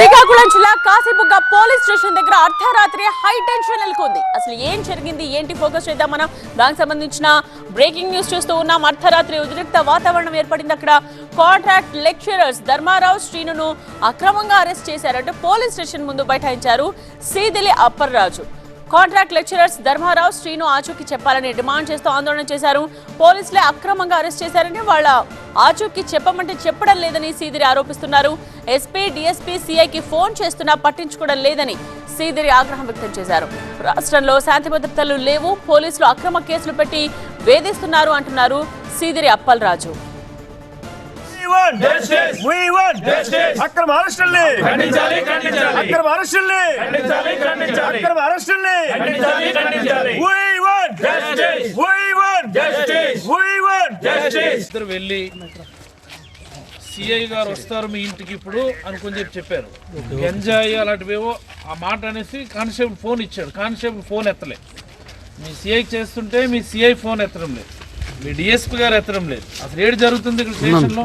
శ్రీకాకుళం జిల్లా Kashibugga police station దగ్గర అర్ధరాత్రి హై టెన్షన్ నెలకొంది. అసలు ఏం జరిగింది? ఏంటి ఫోకస్ చేద్దాం మనం? దానికి సంబంధించిన బ్రేకింగ్ న్యూస్ చూస్తూ ఉన్నాం. అర్ధరాత్రి ఉద్రిక్త వాతావరణం ఏర్పడింది అక్కడ. కాంట్రాక్ట్ లెక్చరర్స్ ధర్మారావు శ్రీనును అక్రమంగా అరెస్ట్ చేశారంటే పోలీస్ స్టేషన్ ముందు బైఠాయించారు సీదిలి అప్పర్రాజు. కాంట్రాక్ట్ లెక్చరర్స్ ధర్మారావు శ్రీను ఆచూకీ చెప్పాలని డిమాండ్ చేస్తూ ఆందోళన చేశారు. పోలీసులే అక్రమంగా అరెస్ట్ చేశారని వాళ్ళ ఆచూకీ చెప్పమంటే చెప్పడం లేదని సీదిరి ఆరోపిస్తున్నారు. ఎస్పీ డిఎస్పీ సిఐకి ఫోన్ చేస్తున్నా పట్టించుకోవడం లేదని సీదిరి ఆగ్రహం వ్యక్తం చేశారు. రాష్ట్రంలో శాంతి భద్రతలు లేవు పోలీసులు అక్రమ కేసులు పెట్టి వేధిస్తున్నారు అంటున్నారు సీదిరి అప్పల్రాజు! అక్రమ అరెస్టుల్ని ఖండించాలి ఖండించాలి! అక్రమ అరెస్టుల్ని అక్రమ అరెస్టుల్ని ఖండించాలి. ఖండించాలి We won! Justice! We won! Justice! We won! Justice ఇద్దరు వెళ్ళి సిఐ గారు వస్తారు మీ ఇంటికి ఇప్పుడు అనుకుని చెప్పి చెప్పారు. ఎంజాయ్ అలాంటివేవో ఆ మాట అనేసి కానిస్టేబుల్ ఫోన్ ఇచ్చాడు. కానిస్టేబుల్ ఫోన్ ఎత్తలే. మీ సిఐ చేస్తుంటే మీ సిఐ ఫోన్ ఎత్తడం లేదు. మీ డిఎస్పీ గారు ఎత్తడం లేదు. అసలు ఏడు జరుగుతుంది ఇక్కడ స్టేషన్లో?